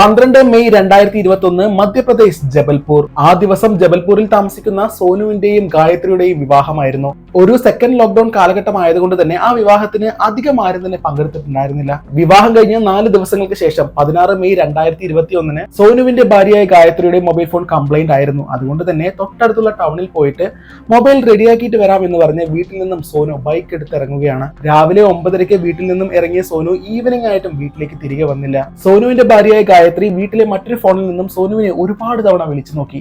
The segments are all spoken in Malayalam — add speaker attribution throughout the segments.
Speaker 1: പന്ത്രണ്ട് മെയ് രണ്ടായിരത്തി ഇരുപത്തി ഒന്ന് മധ്യപ്രദേശ് ജബൽപൂർ. ആ ദിവസം ജബൽപൂരിൽ താമസിക്കുന്ന സോനുവിന്റെയും ഗായത്രിയുടെയും വിവാഹമായിരുന്നു. ഒരു സെക്കൻഡ് ലോക്ക്ഡൌൺ കാലഘട്ടം ആയതുകൊണ്ട് തന്നെ ആ വിവാഹത്തിന് അധികം ആരും തന്നെ പങ്കെടുത്തിട്ടുണ്ടായിരുന്നില്ല. വിവാഹം കഴിഞ്ഞ നാല് ദിവസങ്ങൾക്ക് ശേഷം പതിനാറ് മെയ് രണ്ടായിരത്തി ഇരുപത്തി ഒന്നിന് സോനുവിന്റെ ഭാര്യയായ ഗായത്രിയുടെ മൊബൈൽ ഫോൺ കംപ്ലൈന്റ് ആയിരുന്നു. അതുകൊണ്ട് തന്നെ തൊട്ടടുത്തുള്ള ടൗണിൽ പോയിട്ട് മൊബൈൽ റെഡിയാക്കിയിട്ട് വരാം എന്ന് പറഞ്ഞ് വീട്ടിൽ നിന്നും സോനു ബൈക്ക് എടുത്ത് ഇറങ്ങുകയാണ്. രാവിലെ ഒമ്പതരയ്ക്ക് വീട്ടിൽ നിന്നും ഇറങ്ങിയ സോനു ഈവനിംഗ് ആയിട്ടും വീട്ടിലേക്ക് തിരികെ വന്നില്ല. സോനുവിന്റെ ഭാര്യയായ വീട്ടിലെ മറ്റൊരു ഫോണിൽ നിന്നും സോനുവിനെ ഒരുപാട് തവണ വിളിച്ചു നോക്കി.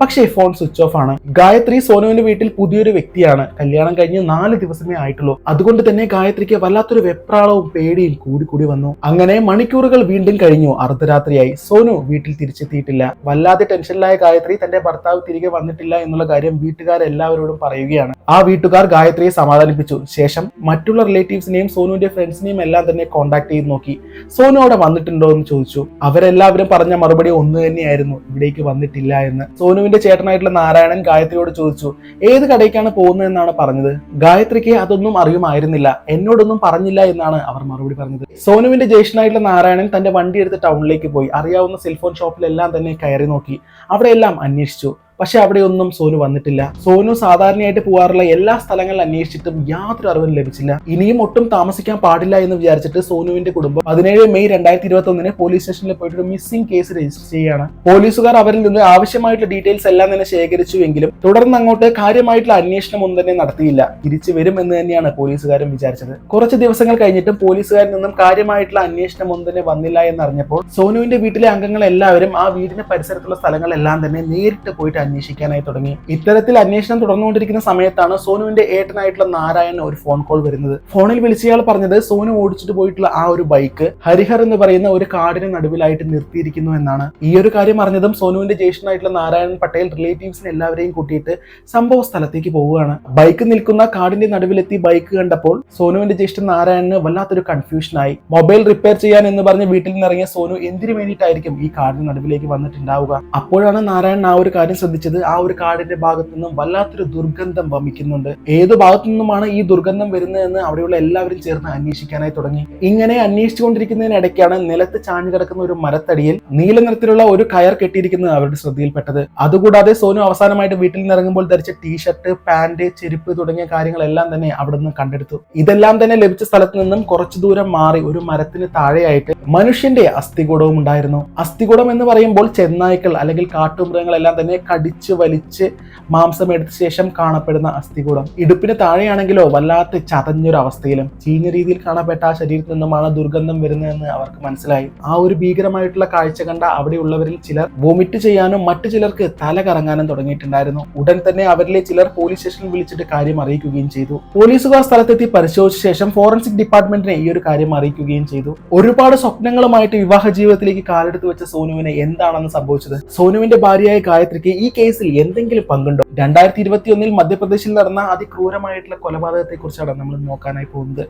Speaker 1: പക്ഷേ ഫോൺ സ്വിച്ച് ഓഫ് ആണ്. ഗായത്രി സോനുവിന്റെ വീട്ടിൽ പുതിയൊരു വ്യക്തിയാണ്. കല്യാണം കഴിഞ്ഞ് നാല് ദിവസമേ ആയിട്ടുള്ളൂ. അതുകൊണ്ട് തന്നെ ഗായത്രിക്ക് വല്ലാത്തൊരു വെപ്രാളവും പേടിയും കൂടി കൂടി വന്നു. അങ്ങനെ മണിക്കൂറുകൾ വീണ്ടും കഴിഞ്ഞു. അർദ്ധരാത്രിയായി. സോനു വീട്ടിൽ തിരിച്ചെത്തിയിട്ടില്ല. വല്ലാതെ ടെൻഷനിലായ ഗായത്രി തന്റെ ഭർത്താവ് തിരികെ വന്നിട്ടില്ല എന്നുള്ള കാര്യം വീട്ടുകാരെല്ലാവരോടും പറയുകയാണ്. ആ വീട്ടുകാർ ഗായത്രിയെ സമാധാനിപ്പിച്ചു. ശേഷം മറ്റുള്ള റിലേറ്റീവ്സിനെയും സോനുവിന്റെ ഫ്രണ്ട്സിനെയും എല്ലാം തന്നെ കോൺടാക്ട് ചെയ്ത് നോക്കി. സോനു അവിടെ വന്നിട്ടുണ്ടോ എന്ന് ചോദിച്ചു. അവരെല്ലാവരും പറഞ്ഞ മറുപടി ഒന്ന് തന്നെയായിരുന്നു. ഇവിടേക്ക് വന്നിട്ടില്ല എന്ന്. സോനുവിന്റെ ചേട്ടനായിട്ടുള്ള നാരായണൻ ഗായത്രിയോട് ചോദിച്ചു ഏത് കടയ്ക്കാണ് പോകുന്നതെന്നാണ് പറഞ്ഞത്? ഗായത്രിക്ക് അതൊന്നും അറിയുമായിരുന്നില്ല. എന്നോടൊന്നും പറഞ്ഞില്ല എന്നാണ് അവർ മറുപടി പറഞ്ഞത്. സോനുവിന്റെ ജ്യേഷ്ഠനായിട്ടുള്ള നാരായണൻ തന്റെ വണ്ടി എടുത്ത് ടൗണിലേക്ക് പോയി. അറിയാവുന്ന സെൽഫോൺ ഷോപ്പിലെല്ലാം തന്നെ കയറി നോക്കി. അവിടെയെല്ലാം അന്വേഷിച്ചു. പക്ഷെ അവിടെയൊന്നും സോനു വന്നിട്ടില്ല. സോനു സാധാരണയായിട്ട് പോകാറുള്ള എല്ലാ സ്ഥലങ്ങളിൽ അന്വേഷിച്ചിട്ടും യാതൊരു അറിവും ലഭിച്ചില്ല. ഇനിയും ഒട്ടും താമസിക്കാൻ പാടില്ല എന്ന് വിചാരിച്ചിട്ട് സോനുവിന്റെ കുടുംബം പതിനേഴ് മെയ് രണ്ടായിരത്തി ഇരുപത്തി ഒന്നിന് പോലീസ് സ്റ്റേഷനിൽ പോയിട്ട് ഒരു മിസ്സിംഗ് കേസ് രജിസ്റ്റർ ചെയ്യുകയാണ്. പോലീസുകാർ അവരിൽ നിന്ന് ആവശ്യമായിട്ടുള്ള ഡീറ്റെയിൽസ് എല്ലാം തന്നെ ശേഖരിച്ചു എങ്കിലും തുടർന്ന് അങ്ങോട്ട് കാര്യമായിട്ടുള്ള അന്വേഷണം ഒന്നും തന്നെ നടത്തിയില്ല. തിരിച്ചു വരും എന്ന് തന്നെയാണ് പോലീസുകാരും വിചാരിച്ചത്. കുറച്ച് ദിവസങ്ങൾ കഴിഞ്ഞിട്ടും പോലീസുകാരിൽ നിന്നും കാര്യമായിട്ടുള്ള അന്വേഷണം ഒന്നും തന്നെ വന്നില്ല എന്നറിഞ്ഞപ്പോൾ സോനുവിന്റെ വീട്ടിലെ അംഗങ്ങൾ എല്ലാവരും ആ വീടിന്റെ പരിസരത്തുള്ള സ്ഥലങ്ങളെല്ലാം തന്നെ നേരിട്ട് പോയിട്ട് അന്വേഷിക്കാനായി തുടങ്ങി. ഇത്തരത്തിൽ അന്വേഷണം തുടർന്നുകൊണ്ടിരിക്കുന്ന സമയത്താണ് സോനുവിന്റെ ഏട്ടനായിട്ടുള്ള നാരായണൻ ഒരു ഫോൺ കോൾ വരുന്നത്. ഫോണിൽ വിളിച്ചയാൾ പറഞ്ഞത് സോനു ഓടിച്ചിട്ട് പോയിട്ടുള്ള ആ ഒരു ബൈക്ക് ഹരിഹർ എന്ന് പറയുന്ന ഒരു കാടിന് നടുവിലായിട്ട് നിർത്തിയിരിക്കുന്നു എന്നാണ്. ഈ ഒരു കാര്യം അറിഞ്ഞതും സോനുവിന്റെ ജ്യേഷ്ഠനായിട്ടുള്ള നാരായണൻ പട്ടേൽ റിലേറ്റീവ്സിനെ എല്ലാവരെയും കൂട്ടിയിട്ട് സംഭവ സ്ഥലത്തേക്ക് പോവുകയാണ്. ബൈക്ക് നിൽക്കുന്ന കാടിന്റെ നടുവിലെത്തി ബൈക്ക് കണ്ടപ്പോൾ സോനുവിന്റെ ജ്യേഷ്ഠൻ നാരായണന് വല്ലാത്തൊരു കൺഫ്യൂഷനായി മൊബൈൽ റിപ്പയർ ചെയ്യാൻ എന്ന് പറഞ്ഞ് വീട്ടിൽ നിന്ന് ഇറങ്ങിയ സോനു എന്തിനു വേണ്ടിയിട്ടായിരിക്കും ഈ കാടിന് നടുവിലേക്ക് വന്നിട്ടുണ്ടാവുക? അപ്പോഴാണ് നാരായണൻ ആ ഒരു കാര്യം ശ്രദ്ധിച്ചത് ആ ഒരു കാടിന്റെ ഭാഗത്തു നിന്നും വല്ലാത്തൊരു ദുർഗന്ധം വമിക്കുന്നുണ്ട്. ഏത് ഭാഗത്തു നിന്നുമാണ് ഈ ദുർഗന്ധം വരുന്നതെന്ന് അവിടെയുള്ള എല്ലാവരും ചേർന്ന് അന്വേഷിക്കാനായി തുടങ്ങി. ഇങ്ങനെ അന്വേഷിച്ചുകൊണ്ടിരിക്കുന്നതിനിടയ്ക്കാണ് നിലത്ത് ചാഞ്ഞു കിടക്കുന്ന ഒരു മരത്തടിയിൽ നീല നിറത്തിലുള്ള ഒരു കയർ കെട്ടിയിരിക്കുന്നത് അവരുടെ ശ്രദ്ധയിൽപ്പെട്ടത്. അതുകൂടാതെ സോനു അവസാനമായിട്ട് വീട്ടിൽ നിന്ന് ഇറങ്ങുമ്പോൾ ധരിച്ച ടീഷർട്ട് പാന്റ് ചെരുപ്പ് തുടങ്ങിയ കാര്യങ്ങളെല്ലാം തന്നെ അവിടെ നിന്ന് കണ്ടെടുത്തു. ഇതെല്ലാം തന്നെ ലഭിച്ച സ്ഥലത്ത് നിന്നും കുറച്ചു ദൂരം മാറി ഒരു മരത്തിന് താഴെയായിട്ട് മനുഷ്യന്റെ അസ്ഥികൂടവും ഉണ്ടായിരുന്നു. അസ്ഥികൂടം എന്ന് പറയുമ്പോൾ ചെന്നായ്ക്കൾ അല്ലെങ്കിൽ കാട്ടുമൃഗങ്ങളെല്ലാം തന്നെ കടിച്ച് വലിച്ച് മാംസം എടുത്ത ശേഷം കാണപ്പെടുന്ന അസ്ഥികൂടം. ഇടുപ്പിന് താഴെയാണെങ്കിലോ വല്ലാത്ത ചതഞ്ഞൊരവസ്ഥയിലും ചീഞ്ഞ രീതിയിൽ കാണപ്പെട്ട ആ ശരീരത്തിൽ നിന്നുമാണ് ദുർഗന്ധം വരുന്നതെന്ന് അവർക്ക് മനസ്സിലായി. ആ ഒരു ഭീകരമായിട്ടുള്ള കാഴ്ച കണ്ട അവിടെയുള്ളവരിൽ ചിലർ വോമിറ്റ് ചെയ്യാനും മറ്റു ചിലർക്ക് തല കറങ്ങാനും തുടങ്ങിയിട്ടുണ്ടായിരുന്നു. ഉടൻ തന്നെ അവരിലെ ചിലർ പോലീസ് സ്റ്റേഷനിൽ വിളിച്ചിട്ട് കാര്യം അറിയിക്കുകയും ചെയ്തു. പോലീസുകാർ സ്ഥലത്തെത്തി പരിശോധിച്ച ശേഷം ഫോറൻസിക് ഡിപ്പാർട്ട്മെന്റിനെ ഈ ഒരു കാര്യം അറിയിക്കുകയും ചെയ്തു. ഒരുപാട് സ്വപ്നങ്ങളുമായിട്ട് വിവാഹ ജീവിതത്തിലേക്ക് കാലെടുത്ത് വെച്ച സോനുവിനെ എന്താണെന്ന് സംഭവിച്ചത്? സോനുവിന്റെ ഭാര്യയായ ഗായത്രിക്ക് ഈ കേസിൽ എന്തെങ്കിലും പങ്കുണ്ടോ? രണ്ടായിരത്തി ഇരുപത്തി ഒന്നിൽ മധ്യപ്രദേശിൽ നടന്ന അതിക്രൂരമായിട്ടുള്ള കൊലപാതകത്തെ കുറിച്ചാണ് നമ്മൾ നോക്കാനായി പോകുന്നത്.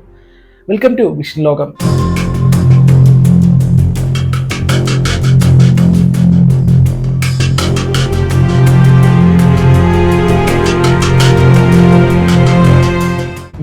Speaker 1: വെൽക്കം ടു വിഷൻ ലോകം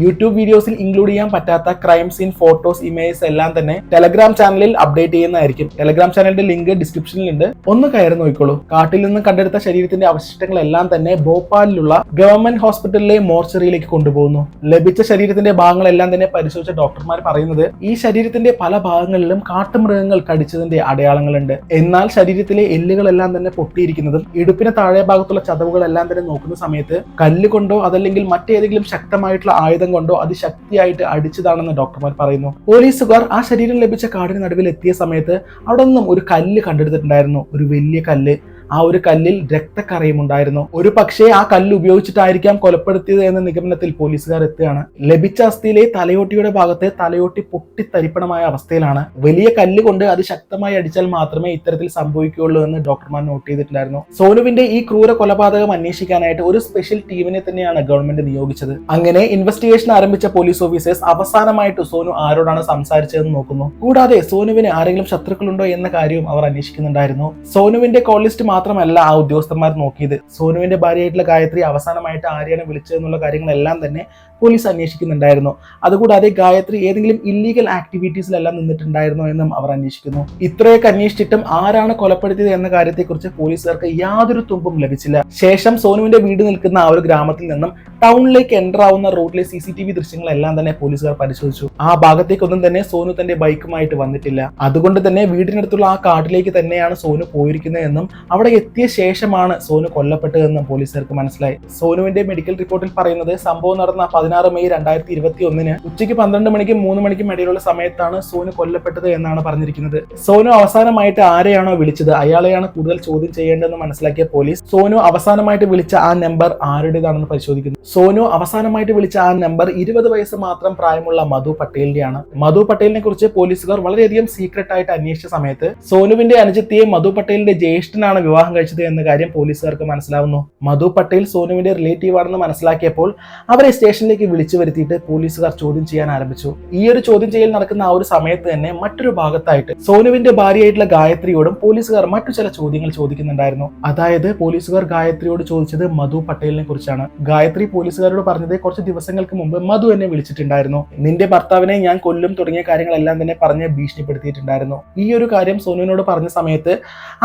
Speaker 1: യൂട്യൂബ് വീഡിയോസിൽ ഇൻക്ലൂഡ് ചെയ്യാൻ പറ്റാത്ത ക്രൈം സീൻ ഫോട്ടോസ് ഇമേജസ് എല്ലാം തന്നെ ടെലഗ്രാം ചാനലിൽ അപ്ഡേറ്റ് ചെയ്യുന്നതായിരിക്കും. ടെലഗ്രാം ചാനലിന്റെ ലിങ്ക് ഡിസ്ക്രിപ്ഷനിൽ ഉണ്ട് ഒന്ന് കയറി നോക്കിക്കോളൂ. കാട്ടിൽ നിന്ന് കണ്ടെടുത്ത ശരീരത്തിന്റെ അവശിഷ്ടങ്ങളെല്ലാം തന്നെ ഭോപ്പാലിലുള്ള ഗവൺമെന്റ് ഹോസ്പിറ്റലിലെ മോർച്ചറിയിലേക്ക് കൊണ്ടുപോകുന്നു. ലഭിച്ച ശരീരത്തിന്റെ ഭാഗങ്ങളെല്ലാം തന്നെ പരിശോധിച്ച ഡോക്ടർമാർ പറയുന്നത് ഈ ശരീരത്തിന്റെ പല ഭാഗങ്ങളിലും കാട്ടുമൃഗങ്ങൾ കടിച്ചതിന്റെ അടയാളങ്ങളുണ്ട്. എന്നാൽ ശരീരത്തിലെ എല്ലുകളെല്ലാം തന്നെ പൊട്ടിയിരിക്കുന്നതും ഇടുപ്പിന് താഴെ ഭാഗത്തുള്ള ചതവുകളെല്ലാം തന്നെ നോക്കുന്ന സമയത്ത് കല്ലുകൊണ്ടോ അതല്ലെങ്കിൽ മറ്റേതെങ്കിലും ശക്തമായിട്ടുള്ള ആയുധം കൊണ്ടോ അതിശക്തിയായിട്ട് അടിച്ചതാണെന്ന് ഡോക്ടർമാർ പറയുന്നു. പോലീസുകാർ ആ ശരീരം ലഭിച്ച കാടിന് നടുവിൽ എത്തിയ സമയത്ത് അവിടെ നിന്നും ഒരു കല്ല് കണ്ടെടുത്തിട്ടുണ്ടായിരുന്നു. ഒരു വലിയ കല്ല്. ആ ഒരു കല്ലിൽ രക്തക്കറയുമുണ്ടായിരുന്നു ഒരു പക്ഷേ ആ കല്ല് ഉപയോഗിച്ചിട്ടായിരിക്കാം കൊലപ്പെടുത്തിയത് എന്ന നിഗമനത്തിൽ പോലീസുകാർ എത്തുകയാണ്. ലഭിച്ച അസ്ഥിയിലെ തലയോട്ടിയുടെ ഭാഗത്തെ തലയോട്ടി പൊട്ടിത്തരിപ്പണമായ അവസ്ഥയിലാണ്. വലിയ കല്ല് കൊണ്ട് അത് ശക്തമായി അടിച്ചാൽ മാത്രമേ ഇത്തരത്തിൽ സംഭവിക്കുകയുള്ളൂ എന്ന് ഡോക്ടർമാർ നോട്ട് ചെയ്തിട്ടുണ്ടായിരുന്നു. സോനുവിന്റെ ഈ ക്രൂര കൊലപാതകം അന്വേഷിക്കാനായിട്ട് ഒരു സ്പെഷ്യൽ ടീമിനെ തന്നെയാണ് ഗവൺമെന്റ് നിയോഗിച്ചത്. അങ്ങനെ ഇൻവെസ്റ്റിഗേഷൻ ആരംഭിച്ച പോലീസ് ഓഫീസേഴ്സ് അവസാനമായിട്ട് സോനു ആരോടാണ് സംസാരിച്ചതെന്ന് നോക്കുന്നു. കൂടാതെ സോനുവിന് ആരെങ്കിലും ശത്രുക്കളുണ്ടോ എന്ന കാര്യവും അവർ അന്വേഷിക്കുന്നുണ്ടായിരുന്നു. സോനുവിന്റെ കോൾ ലിസ്റ്റ് മാത്രമല്ല ആ ഉദ്യോഗസ്ഥന്മാർ നോക്കിയത്. സോനുവിന്റെ ഭാര്യയായിട്ടുള്ള ഗായത്രി അവസാനമായിട്ട് ആരെയാണ് വിളിച്ചതെന്നുള്ള കാര്യങ്ങളെല്ലാം തന്നെ പോലീസ് അന്വേഷിക്കുന്നുണ്ടായിരുന്നു. അതുകൂടാതെ ഗായത്രി ഏതെങ്കിലും ഇല്ലീഗൽ ആക്ടിവിറ്റീസിലെല്ലാം നിന്നിട്ടുണ്ടായിരുന്നോ എന്നും അവർ അന്വേഷിക്കുന്നു. ഇത്രയൊക്കെ അന്വേഷിച്ചിട്ടും ആരാണ് കൊലപ്പെടുത്തിയത് എന്ന കാര്യത്തെക്കുറിച്ച് പോലീസുകാർക്ക് യാതൊരു തുമ്പും ലഭിച്ചില്ല. ശേഷം സോനുവിന്റെ വീട് നിൽക്കുന്ന ആ ഒരു ഗ്രാമത്തിൽ നിന്നും ടൗണിലേക്ക് എന്റർ ആവുന്ന റോഡിലെ സി സി ടി വി ദൃശ്യങ്ങളെല്ലാം തന്നെ പോലീസുകാർ പരിശോധിച്ചു. ആ ഭാഗത്തേക്കൊന്നും തന്നെ സോനു തന്റെ ബൈക്കുമായിട്ട് വന്നിട്ടില്ല. അതുകൊണ്ട് തന്നെ വീടിനടുത്തുള്ള ആ കാട്ടിലേക്ക് തന്നെയാണ് സോനു പോയിരിക്കുന്നതെന്നും അവിടെ എത്തിയ ശേഷമാണ് സോനു കൊല്ലപ്പെട്ടതെന്നും പോലീസുകാർക്ക് മനസ്സിലായി. സോനുവിന്റെ മെഡിക്കൽ റിപ്പോർട്ടിൽ പറയുന്നത് സംഭവം നടന്ന പതിനാറ് മെയ് രണ്ടായിരത്തി ഇരുപത്തി ഒന്നിന് ഉച്ചയ്ക്ക് പന്ത്രണ്ട് മണിക്കും മൂന്ന് മണിക്കും ഇടയിലുള്ള സമയത്താണ് സോനു കൊല്ലപ്പെട്ടത് എന്നാണ് പറഞ്ഞിരിക്കുന്നത്. സോനു അവസാനമായിട്ട് ആരെയാണോ വിളിച്ചത്? അയാളെയാണ് കൂടുതൽ ചോദ്യം ചെയ്യേണ്ടതെന്ന് മനസ്സിലാക്കിയ പോലീസ് സോനു അവസാനമായിട്ട് വിളിച്ച ആ നമ്പർ ആരുടേതാണെന്ന് പരിശോധിക്കുന്നു. സോനു അവസാനമായിട്ട് വിളിച്ച ആ നമ്പർ ഇരുപത് വയസ്സ് മാത്രം പ്രായമുള്ള മധു പട്ടേലിന്റെയാണ് മധു പട്ടേലിനെ കുറിച്ച് പോലീസുകാർ വളരെയധികം സീക്രട്ട് ആയിട്ട് അന്വേഷിച്ച സമയത്ത് സോനുവിന്റെ അനുജത്തിയെ മധു പട്ടേലിന്റെ ജ്യേഷ്ഠനാണ് വിവാഹം കഴിച്ചത് എന്ന കാര്യം പോലീസുകാർക്ക് മനസ്സിലാവുന്നു. മധു പട്ടേൽ സോനുവിന്റെ റിലേറ്റീവ് ആണെന്ന് മനസ്സിലാക്കിയപ്പോൾ അവരെ സ്റ്റേഷനിലേക്ക് വിളിച്ചു വരുത്തിയിട്ട് പോലീസുകാർ ചോദ്യം ചെയ്യാൻ ആരംഭിച്ചു. ഈ ഒരു ചോദ്യം ചെയ്യൽ നടക്കുന്ന ആ ഒരു സമയത്ത് തന്നെ മറ്റൊരു ഭാഗത്തായിട്ട് സോനുവിന്റെ ഭാര്യയായിട്ടുള്ള ഗായത്രിയോടും പോലീസുകാർ മറ്റു ചില ചോദ്യങ്ങൾ ചോദിക്കുന്നുണ്ടായിരുന്നു. അതായത് പോലീസുകാർ ഗായത്രിയോട് ചോദിച്ചത് മധു പട്ടേലിനെ കുറിച്ചാണ്. ഗായത്രി പോലീസുകാരോട് പറഞ്ഞത് കുറച്ച് ദിവസങ്ങൾക്ക് മുമ്പ് മധു എന്നെ വിളിച്ചിട്ടുണ്ടായിരുന്നു. നിന്റെ ഭർത്താവിനെ ഞാൻ കൊല്ലും തുടങ്ങിയ കാര്യങ്ങളെല്ലാം തന്നെ പറഞ്ഞ് ഭീഷണിപ്പെടുത്തിയിട്ടുണ്ടായിരുന്നു. ഈ ഒരു കാര്യം സോനുവിനോട് പറഞ്ഞ സമയത്ത്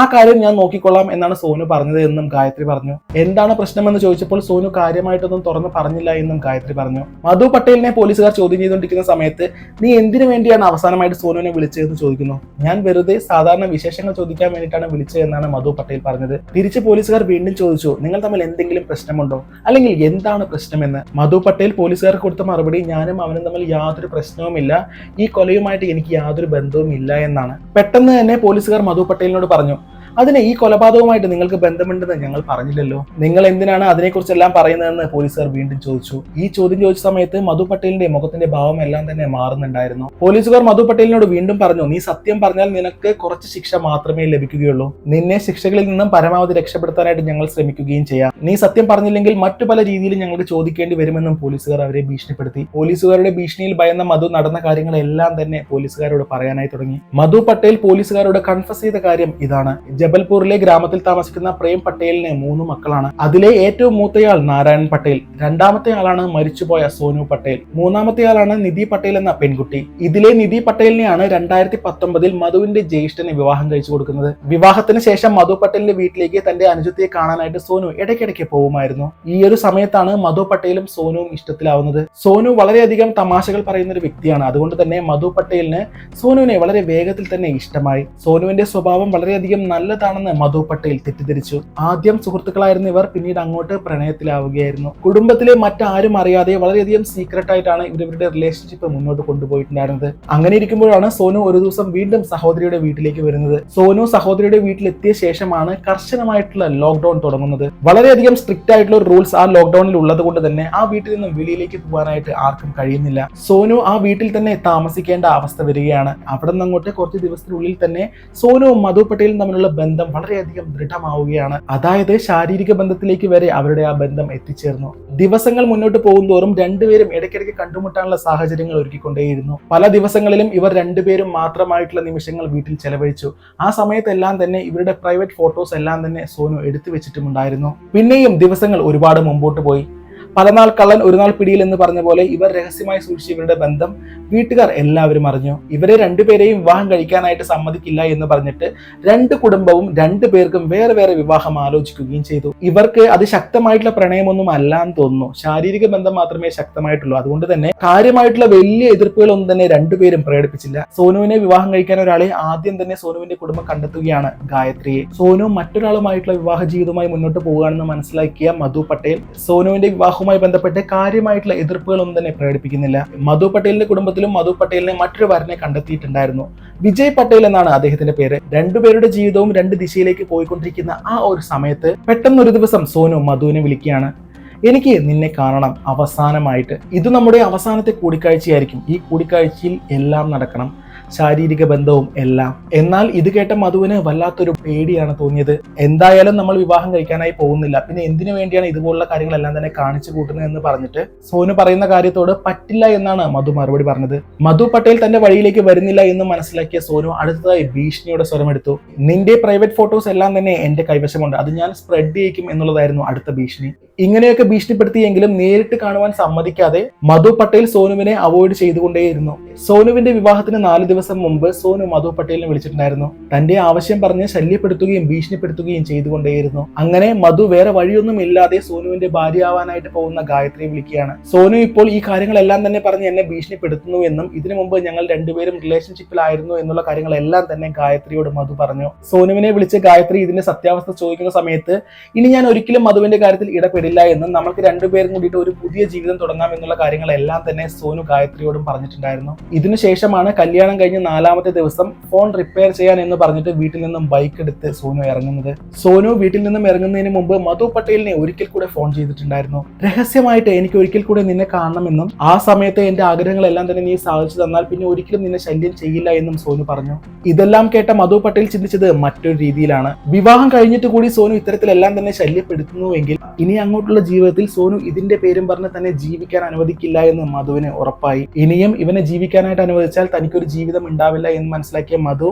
Speaker 1: ആ കാര്യം ഞാൻ നോക്കിക്കൊള്ളാം എന്നാണ് സോനു പറഞ്ഞത് എന്നും ഗായത്രി പറഞ്ഞു. എന്താണ് പ്രശ്നമെന്ന് ചോദിച്ചപ്പോൾ സോനു കാര്യമായിട്ടൊന്നും തുറന്ന് പറഞ്ഞില്ല എന്നും ഗായത്രി പറഞ്ഞു. മധു പട്ടേലിനെ പോലീസുകാർ ചോദ്യം ചെയ്തുകൊണ്ടിരിക്കുന്ന സമയത്ത് നീ എന്തിനു വേണ്ടിയാണ് അവസാനമായിട്ട് സോനുവിനെ വിളിച്ചതെന്ന് ചോദിക്കുന്നു. ഞാൻ വെറുതെ സാധാരണ വിശേഷങ്ങൾ ചോദിക്കാൻ വേണ്ടിയിട്ടാണ് വിളിച്ചത് എന്നാണ് മധു പട്ടേൽ പറഞ്ഞത്. തിരിച്ച് പോലീസുകാർ വീണ്ടും ചോദിച്ചു നിങ്ങൾ തമ്മിൽ എന്തെങ്കിലും പ്രശ്നമുണ്ടോ? അല്ലെങ്കിൽ എന്താണ് പ്രശ്നമെന്ന്? മധു പട്ടേൽ പോലീസുകാർക്ക് കൊടുത്ത മറുപടി ഞാനും അവനും തമ്മിൽ യാതൊരു പ്രശ്നവുമില്ല. ഈ കൊലയുമായിട്ട് എനിക്ക് യാതൊരു ബന്ധവും ഇല്ല എന്നാണ്. പെട്ടെന്ന് തന്നെ പോലീസുകാർ മധു പട്ടേലിനോട് പറഞ്ഞു അതിന് ഈ കൊലപാതകവുമായിട്ട് നിങ്ങൾക്ക് ബന്ധമുണ്ടെന്ന് ഞങ്ങൾ പറഞ്ഞില്ലല്ലോ. നിങ്ങൾ എന്തിനാണ് അതിനെക്കുറിച്ചെല്ലാം പറയുന്നതെന്ന് പോലീസുകാർ വീണ്ടും ചോദിച്ചു. ഈ ചോദ്യം ചോദിച്ച സമയത്ത് മധു പട്ടേലിന്റെ മുഖത്തിന്റെ ഭാവം എല്ലാം തന്നെ മാറുന്നുണ്ടായിരുന്നു. പോലീസുകാർ മധു പട്ടേലിനോട് വീണ്ടും പറഞ്ഞു നീ സത്യം പറഞ്ഞാൽ നിനക്ക് കുറച്ച് ശിക്ഷ മാത്രമേ ലഭിക്കുകയുള്ളൂ. നിന്നെ ശിക്ഷകളിൽ നിന്നും പരമാവധി രക്ഷപ്പെടുത്താനായിട്ട് ഞങ്ങൾ ശ്രമിക്കുകയും ചെയ്യാം. നീ സത്യം പറഞ്ഞില്ലെങ്കിൽ മറ്റു പല രീതിയിലും ഞങ്ങൾക്ക് ചോദിക്കേണ്ടി വരുമെന്നും പോലീസുകാർ അവരെ ഭീഷണിപ്പെടുത്തി. പോലീസുകാരുടെ ഭീഷണിയിൽ ഭയന്ന മധു നടന്ന കാര്യങ്ങളെല്ലാം തന്നെ പോലീസുകാരോട് പറയാനായി തുടങ്ങി. മധു പട്ടേൽ പോലീസുകാരോട് കൺഫസ് ചെയ്ത കാര്യം ഇതാണ്. ജബൽപൂരിലെ ഗ്രാമത്തിൽ താമസിക്കുന്ന പ്രേം പട്ടേലിന് മൂന്ന് മക്കളാണ്. അതിലെ ഏറ്റവും മൂത്തയാൾ നാരായൺ പട്ടേൽ രണ്ടാമത്തെ ആളാണ് മരിച്ചുപോയ സോനു പട്ടേൽ മൂന്നാമത്തെ ആളാണ് നിധി പട്ടേൽ എന്ന പെൺകുട്ടി. ഇതിലെ നിധി പട്ടേലിനെയാണ് രണ്ടായിരത്തി പത്തൊമ്പതിൽ മധുവിന്റെ ജ്യേഷ്ഠനെ വിവാഹം കഴിച്ചു കൊടുക്കുന്നത്. വിവാഹത്തിന് ശേഷം മധു പട്ടേലിന്റെ വീട്ടിലേക്ക് തന്റെ അനുജത്തിയെ കാണാനായിട്ട് സോനു ഇടയ്ക്കിടയ്ക്ക് പോകുമായിരുന്നു. ഈ ഒരു സമയത്താണ് മധു പട്ടേലും സോനുവും ഇഷ്ടത്തിലാവുന്നത്. സോനു വളരെയധികം തമാശകൾ പറയുന്ന ഒരു വ്യക്തിയാണ്. അതുകൊണ്ട് തന്നെ മധു പട്ടേലിന് സോനുവിനെ വളരെ വേഗത്തിൽ തന്നെ ഇഷ്ടമായി. സോനുവിന്റെ സ്വഭാവം വളരെയധികം നല്ലതാണെന്ന് മധു പട്ടേൽ തെറ്റിദ്ധരിച്ചു. ആദ്യം സുഹൃത്തുക്കളായിരുന്ന ഇവർ പിന്നീട് അങ്ങോട്ട് പ്രണയത്തിലാവുകയായിരുന്നു. കുടുംബത്തിലെ മറ്റാരും അറിയാതെ വളരെയധികം സീക്രട്ട് ആയിട്ടാണ് ഇവരുടെ റിലേഷൻഷിപ്പ് മുന്നോട്ട് കൊണ്ടുപോയിട്ടുണ്ടായിരുന്നത്. അങ്ങനെ ഇരിക്കുമ്പോഴാണ് സോനു ഒരു ദിവസം വീണ്ടും സഹോദരിയുടെ വീട്ടിലേക്ക് വരുന്നത്. സോനു സഹോദരിയുടെ വീട്ടിലെത്തിയ ശേഷമാണ് കർശനമായിട്ടുള്ള ലോക്ക്ഡൌൺ തുടങ്ങുന്നത്. വളരെയധികം സ്ട്രിക്റ്റ് ആയിട്ടുള്ള റൂൾസ് ആ ലോക്ക്ഡൌണിൽ ഉള്ളത് കൊണ്ട് തന്നെ ആ വീട്ടിൽ നിന്നും വെളിയിലേക്ക് പോകാനായിട്ട് ആർക്കും കഴിയുന്നില്ല. സോനു ആ വീട്ടിൽ തന്നെ താമസിക്കേണ്ട അവസ്ഥ വരികയാണ്. അവിടെ നിന്ന് അങ്ങോട്ട് കുറച്ച് ദിവസത്തിനുള്ളിൽ തന്നെ സോനുവും മധു പട്ടേലും തമ്മിലുള്ള ബന്ധം വളരെയധികം ദൃഢമാവുകയാണ്. അതായത് ശാരീരിക ബന്ധത്തിലേക്ക് വരെ അവരുടെ ആ ബന്ധം എത്തിച്ചേർന്നു. ദിവസങ്ങൾ മുന്നോട്ട് പോകുന്നതോറും രണ്ടുപേരും ഇടയ്ക്കിടയ്ക്ക് കണ്ടുമുട്ടാനുള്ള സാഹചര്യങ്ങൾ ഒരുക്കിക്കൊണ്ടേയിരുന്നു. പല ദിവസങ്ങളിലും ഇവർ രണ്ടുപേരും മാത്രമായിട്ടുള്ള നിമിഷങ്ങൾ വീട്ടിൽ ചെലവഴിച്ചു. ആ സമയത്തെല്ലാം തന്നെ ഇവരുടെ പ്രൈവറ്റ് ഫോട്ടോസ് എല്ലാം തന്നെ സോനു എടുത്തു വെച്ചിട്ടുമുണ്ടായിരുന്നു പിന്നെയും ദിവസങ്ങൾ ഒരുപാട് മുമ്പോട്ട് പോയി. പലനാൾ കള്ളൻ ഒരു നാൾ പിടിയിൽ എന്ന് പറഞ്ഞ പോലെ ഇവർ രഹസ്യമായി സൂക്ഷിച്ച ഇവരുടെ ബന്ധം വീട്ടുകാർ എല്ലാവരും അറിഞ്ഞു. ഇവരെ രണ്ടുപേരെയും വിവാഹം കഴിക്കാനായിട്ട് സമ്മതിക്കില്ല എന്ന് പറഞ്ഞിട്ട് രണ്ട് കുടുംബവും രണ്ടു പേർക്കും വേറെ വേറെ വിവാഹം ആലോചിക്കുകയും ചെയ്തു. ഇവർക്ക് അത് ശക്തമായിട്ടുള്ള പ്രണയമൊന്നും അല്ല എന്ന് തോന്നുന്നു. ശാരീരിക ബന്ധം മാത്രമേ ശക്തമായിട്ടുള്ളൂ. അതുകൊണ്ട് തന്നെ കാര്യമായിട്ടുള്ള വലിയ എതിർപ്പുകളൊന്നും തന്നെ രണ്ടുപേരും പ്രകടിപ്പിച്ചില്ല. സോനുവിനെ വിവാഹം കഴിക്കാൻ ഒരാളെ ആദ്യം തന്നെ സോനുവിന്റെ കുടുംബം കണ്ടെത്തുകയാണ് ഗായത്രിയെ. സോനു മറ്റൊരാളുമായിട്ടുള്ള വിവാഹ ജീവിതവുമായി മുന്നോട്ട് പോകുകയാണെന്ന് മനസ്സിലാക്കിയ മധു പട്ടേൽ സോനുവിന്റെ വിവാഹവുമായി ബന്ധപ്പെട്ട് കാര്യമായിട്ടുള്ള എതിർപ്പുകളൊന്നും തന്നെ പ്രകടിപ്പിക്കുന്നില്ല. മധു പട്ടേലിന്റെ കുടുംബത്തിലും മധു പട്ടേലിനെ മറ്റൊരു വരനെ കണ്ടെത്തിയിട്ടുണ്ടായിരുന്നു. വിജയ് പട്ടേൽ എന്നാണ് അദ്ദേഹത്തിന്റെ പേര്. രണ്ടുപേരുടെ ജീവിതവും രണ്ട് ദിശയിലേക്ക് പോയിക്കൊണ്ടിരിക്കുന്ന ആ ഒരു സമയത്ത് പെട്ടെന്ന് ഒരു ദിവസം സോനു മധുവിനെ വിളിക്കുകയാണ്. എനിക്ക് നിന്നെ കാണണം അവസാനമായിട്ട്. ഇത് നമ്മുടെ അവസാനത്തെ കൂടിക്കാഴ്ചയായിരിക്കും. ഈ കൂടിക്കാഴ്ചയിൽ എല്ലാം നടക്കണം. ശാരീരിക ബന്ധവും എല്ലാം. എന്നാൽ ഇത് കേട്ട മധുവിന് വല്ലാത്തൊരു പേടിയാണ് തോന്നിയത്. എന്തായാലും നമ്മൾ വിവാഹം കഴിക്കാനായി പോകുന്നില്ല. പിന്നെ എന്തിനു വേണ്ടിയാണ് ഇതുപോലുള്ള കാര്യങ്ങളെല്ലാം തന്നെ കാണിച്ചു കൂട്ടുന്നത് എന്ന് പറഞ്ഞിട്ട് സോനു പറയുന്ന കാര്യത്തോട് പറ്റില്ല എന്നാണ് മധു മറുപടി പറഞ്ഞത്. മധു പട്ടേൽ തന്റെ വഴിയിലേക്ക് വരുന്നില്ല എന്ന് മനസ്സിലാക്കിയ സോനു അടുത്തതായി ഭീഷണിയുടെ സ്വരമെടുത്തു നിന്റെ പ്രൈവറ്റ് ഫോട്ടോസ് എല്ലാം തന്നെ എന്റെ കൈവശമുണ്ട്. അത് ഞാൻ സ്പ്രെഡ് ചെയ്യിക്കും എന്നുള്ളതായിരുന്നു അടുത്ത ഭീഷണി. ഇങ്ങനെയൊക്കെ ഭീഷണിപ്പെടുത്തിയെങ്കിലും നേരിട്ട് കാണുവാൻ സമ്മതിക്കാതെ മധു പട്ടേൽ സോനുവിനെ അവോയ്ഡ് ചെയ്തുകൊണ്ടേയിരുന്നു. സോനുവിന്റെ വിവാഹത്തിന് നാല് ദിവസം മുമ്പ് സോനു മധു പട്ടേലിനെ വിളിച്ചിട്ടുണ്ടായിരുന്നു. തന്റെ ആവശ്യം പറഞ്ഞ് ശല്യപ്പെടുത്തുകയും ഭീഷണിപ്പെടുത്തുകയും ചെയ്തുകൊണ്ടേയിരുന്നു. അങ്ങനെ മധു വേറെ വഴിയൊന്നും ഇല്ലാതെ സോനുവിന്റെ ഭാര്യയാവാനായിട്ട് പോകുന്ന ഗായത്രി വിളിക്കുകയാണ്. സോനു ഇപ്പോൾ ഈ കാര്യങ്ങളെല്ലാം തന്നെ പറഞ്ഞ് എന്നെ ഭീഷണിപ്പെടുത്തുന്നു എന്നും ഇതിനു മുമ്പ് ഞങ്ങൾ രണ്ടുപേരും റിലേഷൻഷിപ്പിലായിരുന്നു എന്നുള്ള കാര്യങ്ങളെല്ലാം തന്നെ ഗായത്രിയോട് മധു പറഞ്ഞു. സോനുവിനെ വിളിച്ച് ഗായത്രി ഇതിന്റെ സത്യാവസ്ഥ ചോദിക്കുന്ന സമയത്ത് ഇനി ഞാൻ ഒരിക്കലും മധുവിന്റെ കാര്യത്തിൽ ഇടപെടില്ല എന്നും നമ്മൾക്ക് രണ്ടുപേരും കൂടിയിട്ട് ഒരു പുതിയ ജീവിതം തുടങ്ങാം എന്നുള്ള കാര്യങ്ങളെല്ലാം തന്നെ സോനു ഗായത്രിയോടും പറഞ്ഞിട്ടുണ്ടായിരുന്നു. ഇതിനുശേഷമാണ് കല്യാണം കഴിഞ്ഞ നാലാമത്തെ ദിവസം ഫോൺ റിപ്പയർ ചെയ്യാൻ എന്ന് പറഞ്ഞിട്ട് വീട്ടിൽ നിന്നും ബൈക്ക് എടുത്ത് സോനു ഇറങ്ങുന്നത്. സോനു വീട്ടിൽ നിന്നും ഇറങ്ങുന്നതിന് മുമ്പ് മധു പട്ടേലിനെ ഒരിക്കൽ കൂടെ ഫോൺ ചെയ്തിട്ടുണ്ടായിരുന്നു. രഹസ്യമായിട്ട് എനിക്ക് ഒരിക്കൽ കൂടെ നിന്നെ കാണണമെന്നും ആ സമയത്തെ എന്റെ ആഗ്രഹങ്ങളെല്ലാം തന്നെ നീ സാധിച്ചു തന്നാൽ പിന്നെ ഒരിക്കലും നിന്നെ ശല്യം ചെയ്യില്ല എന്നും സോനു പറഞ്ഞു. ഇതെല്ലാം കേട്ട മധു പട്ടേൽ ചിന്തിച്ചത് മറ്റൊരു രീതിയിലാണ്. വിവാഹം കഴിഞ്ഞിട്ട് കൂടി സോനു ഇത്തരത്തിലെല്ലാം തന്നെ ശല്യപ്പെടുത്തുന്നുവെങ്കിൽ ഇനി അങ്ങോട്ടുള്ള ജീവിതത്തിൽ സോനു ഇതിന്റെ പേരും പറഞ്ഞ് തന്നെ ജീവിക്കാൻ അനുവദിക്കില്ല എന്ന് മധുവിന് ഉറപ്പായി. ഇനിയും ഇവനെ ജീവിക്കാനായിട്ട് അനുവദിച്ചാൽ തനിക്കൊരു ജീവിതം ഉണ്ടാവില്ല എന്ന് മനസ്സിലാക്കിയ മധു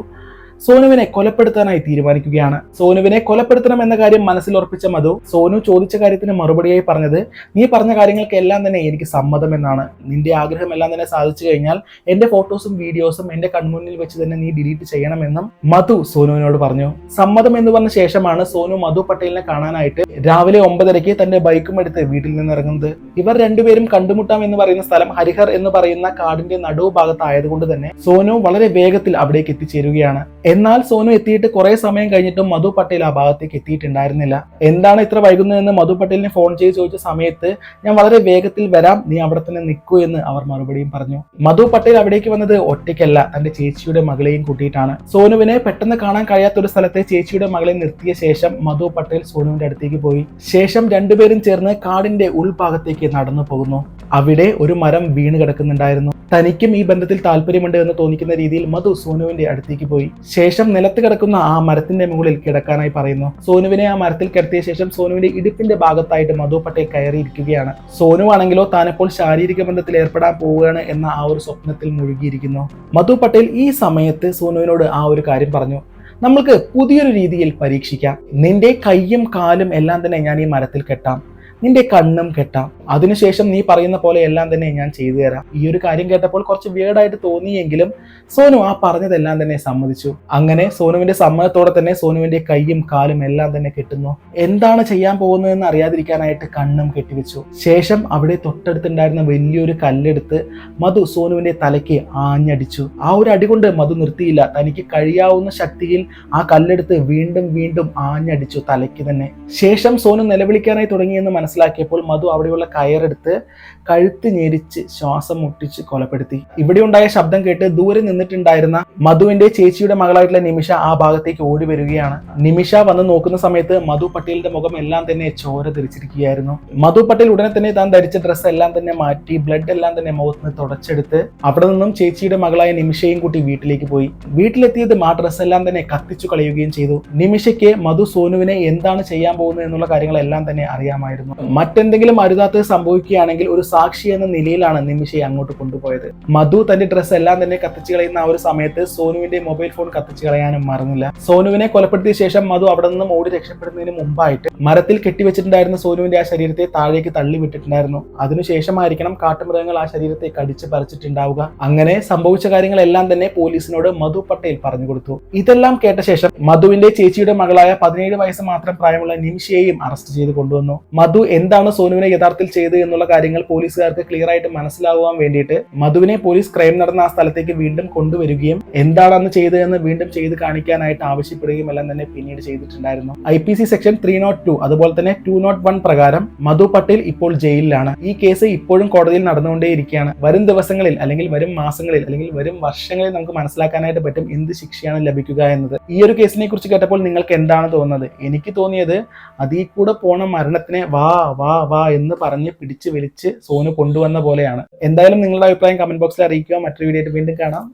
Speaker 1: സോനുവിനെ കൊലപ്പെടുത്താനായി തീരുമാനിക്കുകയാണ്. സോനുവിനെ കൊലപ്പെടുത്തണം എന്ന കാര്യം മനസ്സിൽ ഉറപ്പിച്ച മധു സോനു ചോദിച്ച കാര്യത്തിന് മറുപടിയായി പറഞ്ഞത് നീ പറഞ്ഞ കാര്യങ്ങൾക്കെല്ലാം തന്നെ എനിക്ക് സമ്മതം എന്നാണ്. നിന്റെ ആഗ്രഹം എല്ലാം തന്നെ സാധിച്ചു കഴിഞ്ഞാൽ എന്റെ ഫോട്ടോസും വീഡിയോസും എന്റെ കൺമുന്നിൽ വെച്ച് തന്നെ നീ ഡിലീറ്റ് ചെയ്യണമെന്നും മധു സോനുവിനോട് പറഞ്ഞു. സമ്മതം എന്ന് പറഞ്ഞ ശേഷമാണ് സോനു മധു പട്ടേലിനെ കാണാനായിട്ട് രാവിലെ ഒമ്പതരയ്ക്ക് തന്റെ ബൈക്കും എടുത്ത് വീട്ടിൽ നിന്ന് ഇറങ്ങുന്നത്. ഇവർ രണ്ടുപേരും കണ്ടുമുട്ടാം എന്ന് പറയുന്ന സ്ഥലം ഹരിഹർ എന്ന് പറയുന്ന കാടിന്റെ നടുവ് ഭാഗത്തായതുകൊണ്ട് തന്നെ സോനു വളരെ വേഗത്തിൽ അവിടേക്ക് എത്തിച്ചേരുകയാണ്. എന്നാൽ സോനു എത്തിയിട്ട് കുറെ സമയം കഴിഞ്ഞിട്ടും മധു പട്ടേൽ ആ ഭാഗത്തേക്ക് എത്തിയിട്ടുണ്ടായിരുന്നില്ല. എന്താണ് ഇത്ര വൈകുന്നതെന്ന് മധു പട്ടേലിനെ ഫോൺ ചെയ്ത് ചോദിച്ച സമയത്ത് ഞാൻ വളരെ വേഗത്തിൽ വരാം നീ അവിടെ തന്നെ നിൽക്കൂ എന്ന് അവർ മറുപടിയും പറഞ്ഞു. മധു പട്ടേൽ അവിടേക്ക് വന്നത് ഒറ്റയ്ക്കല്ല തന്റെ ചേച്ചിയുടെ മകളെയും കൂട്ടിയിട്ടാണ്. സോനുവിനെ പെട്ടെന്ന് കാണാൻ കഴിയാത്ത ഒരു സ്ഥലത്തെ ചേച്ചിയുടെ മകളെ നിർത്തിയ ശേഷം മധു പട്ടേൽ സോനുവിന്റെ അടുത്തേക്ക് പോയി. ശേഷം രണ്ടുപേരും ചേർന്ന് കാടിന്റെ ഉൾഭാഗത്തേക്ക് നടന്നു പോകുന്നു. അവിടെ ഒരു മരം വീണ് കിടക്കുന്നുണ്ടായിരുന്നു. തനിക്കും ഈ ബന്ധത്തിൽ താല്പര്യമുണ്ട് എന്ന് തോന്നിക്കുന്ന രീതിയിൽ മധു സോനുവിന്റെ അടുത്തേക്ക് പോയി. ശേഷം നിലത്ത് കിടക്കുന്ന ആ മരത്തിന്റെ മുകളിൽ കിടക്കാനായി പറയുന്നു. സോനുവിനെ ആ മരത്തിൽ കിടത്തിയ ശേഷം സോനുവിന്റെ ഇടുപ്പിന്റെ ഭാഗത്തായിട്ട് മധു പട്ടേൽ കയറിയിരിക്കുകയാണ്. സോനു ആണെങ്കിലോ താനിപ്പോൾ ശാരീരിക ബന്ധത്തിൽ ഏർപ്പെടാൻ പോവുകയാണ് എന്ന ആ ഒരു സ്വപ്നത്തിൽ മുഴുകിയിരിക്കുന്നു. മധു പട്ടേൽ ഈ സമയത്ത് സോനുവിനോട് ആ ഒരു കാര്യം പറഞ്ഞു. നമ്മൾക്ക് പുതിയൊരു രീതിയിൽ പരീക്ഷിക്കാം. നിന്റെ കൈയും കാലും എല്ലാം തന്നെ ഞാൻ ഈ മരത്തിൽ കെട്ടാം. നിന്റെ കണ്ണും കെട്ടാം. അതിനുശേഷം നീ പറയുന്ന പോലെ എല്ലാം തന്നെ ഞാൻ ചെയ്തു തരാം. ഈ ഒരു കാര്യം കേട്ടപ്പോൾ കുറച്ച് വേർഡായിട്ട് തോന്നിയെങ്കിലും സോനു ആ പറഞ്ഞതെല്ലാം തന്നെ സമ്മതിച്ചു. അങ്ങനെ സോനുവിന്റെ സമ്മതത്തോടെ തന്നെ സോനുവിന്റെ കൈയും കാലും എല്ലാം തന്നെ കെട്ടുന്നു. എന്താണ് ചെയ്യാൻ പോകുന്നതെന്ന് അറിയാതിരിക്കാനായിട്ട് കണ്ണും കെട്ടിവെച്ചു. ശേഷം അവിടെ തൊട്ടടുത്തുണ്ടായിരുന്ന വലിയൊരു കല്ലെടുത്ത് മധു സോനുവിന്റെ തലയ്ക്ക് ആഞ്ഞടിച്ചു. ആ ഒരു അടി കൊണ്ട് മധു നിർത്തിയില്ല. തനിക്ക് കഴിയാവുന്ന ശക്തിയിൽ ആ കല്ലെടുത്ത് വീണ്ടും വീണ്ടും ആഞ്ഞടിച്ചു തലയ്ക്ക് തന്നെ. ശേഷം സോനു നിലവിളിക്കാനായി തുടങ്ങിയെന്ന് മനസ്സിലാക്കിയപ്പോൾ മധു അവിടെയുള്ള കയറെടുത്ത് കഴുത്ത് ഞെരിച്ച് ശ്വാസം മുട്ടിച്ച് കൊലപ്പെടുത്തി. ഇവിടെ ഉണ്ടായ ശബ്ദം കേട്ട് ദൂരെ നിന്നിട്ടുണ്ടായിരുന്ന മധുവിന്റെ ചേച്ചിയുടെ മകളായിട്ടുള്ള നിമിഷ ആ ഭാഗത്തേക്ക് ഓടി വരികയാണ്. നിമിഷ വന്ന് നോക്കുന്ന സമയത്ത് മധു പട്ടേലിന്റെ മുഖം എല്ലാം തന്നെ ചോര ധരിച്ചിരിക്കുകയായിരുന്നു മധു പട്ടേൽ ഉടനെ തന്നെ താൻ ധരിച്ച ഡ്രസ്സ് എല്ലാം തന്നെ മാറ്റി ബ്ലഡ് എല്ലാം തന്നെ മുഖത്ത് നിന്ന് തുടച്ചെടുത്ത് അവിടെ നിന്നും ചേച്ചിയുടെ മകളായ നിമിഷയും കൂട്ടി വീട്ടിലേക്ക് പോയി. വീട്ടിലെത്തിയത് ആ ഡ്രസ്സ് എല്ലാം തന്നെ കത്തിച്ചു കളയുകയും ചെയ്തു. നിമിഷയ്ക്ക് മധു സോനുവിനെ എന്താണ് ചെയ്യാൻ പോകുന്നത് എന്നുള്ള കാര്യങ്ങളെല്ലാം തന്നെ അറിയാമായിരുന്നു. മറ്റെന്തെങ്കിലും അരുതാത്തത് സംഭവിക്കുകയാണെങ്കിൽ ഒരു സാക്ഷി എന്ന നിലയിലാണ് നിമിഷയെ അങ്ങോട്ട് കൊണ്ടുപോയത്. മധു തന്റെ ഡ്രസ്സ് എല്ലാം തന്നെ കത്തിച്ചു കളയുന്ന ആ ഒരു സമയത്ത് സോനുവിന്റെ മൊബൈൽ ഫോൺ കത്തിച്ചു കളയാനും മറന്നില്ല. സോനുവിനെ കൊലപ്പെടുത്തിയ ശേഷം മധു അവിടെ നിന്നും ഓടി രക്ഷപ്പെടുന്നതിന് മുമ്പായിട്ട് മരത്തിൽ കെട്ടിവെച്ചിട്ടുണ്ടായിരുന്ന സോനുവിന്റെ ആ ശരീരത്തെ താഴേക്ക് തള്ളി വിട്ടിട്ടുണ്ടായിരുന്നു അതിനുശേഷമായിരിക്കണം കാട്ടുമൃഗങ്ങൾ ആ ശരീരത്തെ കടിച്ച് പറിച്ചിട്ടുണ്ടാവുക. അങ്ങനെ സംഭവിച്ച കാര്യങ്ങളെല്ലാം തന്നെ പോലീസിനോട് മധു പട്ടേൽ പറഞ്ഞു കൊടുത്തു ഇതെല്ലാം കേട്ട ശേഷം മധുവിന്റെ ചേച്ചിയുടെ മകളായ പതിനേഴ് വയസ്സ് മാത്രം പ്രായമുള്ള നിമിഷയെയും അറസ്റ്റ് ചെയ്ത് കൊണ്ടുവന്നു. മധു എന്താണ് സോനുവിനെ യഥാർത്ഥത്തിൽ ചെയ്തത് എന്നുള്ള കാര്യങ്ങൾ പോലീസുകാർക്ക് ക്ലിയർ ആയിട്ട് മനസ്സിലാവാൻ വേണ്ടിയിട്ട് മധുവിനെ പോലീസ് ക്രൈം നടന്ന ആ സ്ഥലത്തേക്ക് വീണ്ടും കൊണ്ടുവരികയും എന്താണ് അന്ന് ചെയ്തതെന്ന് വീണ്ടും ചെയ്ത് കാണിക്കാനായിട്ട് ആവശ്യപ്പെടുകയും എല്ലാം തന്നെ പിന്നീട് ചെയ്തിട്ടുണ്ടായിരുന്നു. I P C section three naught two അതുപോലെ തന്നെ ടു നോട്ട് വൺ പ്രകാരം മധു പട്ടേൽ ഇപ്പോൾ ജയിലിലാണ്. ഈ കേസ് ഇപ്പോഴും കോടതിയിൽ നടന്നുകൊണ്ടേയിരിക്കുകയാണ്. വരും ദിവസങ്ങളിൽ അല്ലെങ്കിൽ വരും മാസങ്ങളിൽ അല്ലെങ്കിൽ വരും വർഷങ്ങളിൽ നമുക്ക് മനസ്സിലാക്കാനായിട്ട് പറ്റും എന്ത് ശിക്ഷയാണ് ലഭിക്കുക എന്നത്. ഈ ഒരു കേസിനെ കുറിച്ച് കേട്ടപ്പോൾ നിങ്ങൾക്ക് എന്താണ് തോന്നുന്നത്? എനിക്ക് തോന്നിയത് അതിൽ കൂടെ പോണ മരണത്തിനെ വാ വാ വാ എന്ന് പറഞ്ഞ് പിടിച്ച് വലിച്ച് സോനു കൊണ്ടുവന്ന പോലെയാണ്. എന്തായാലും നിങ്ങളുടെ അഭിപ്രായം കമന്റ് ബോക്സിൽ അറിയിക്കുക. മറ്റൊരു വീഡിയോ വീണ്ടും കാണാം.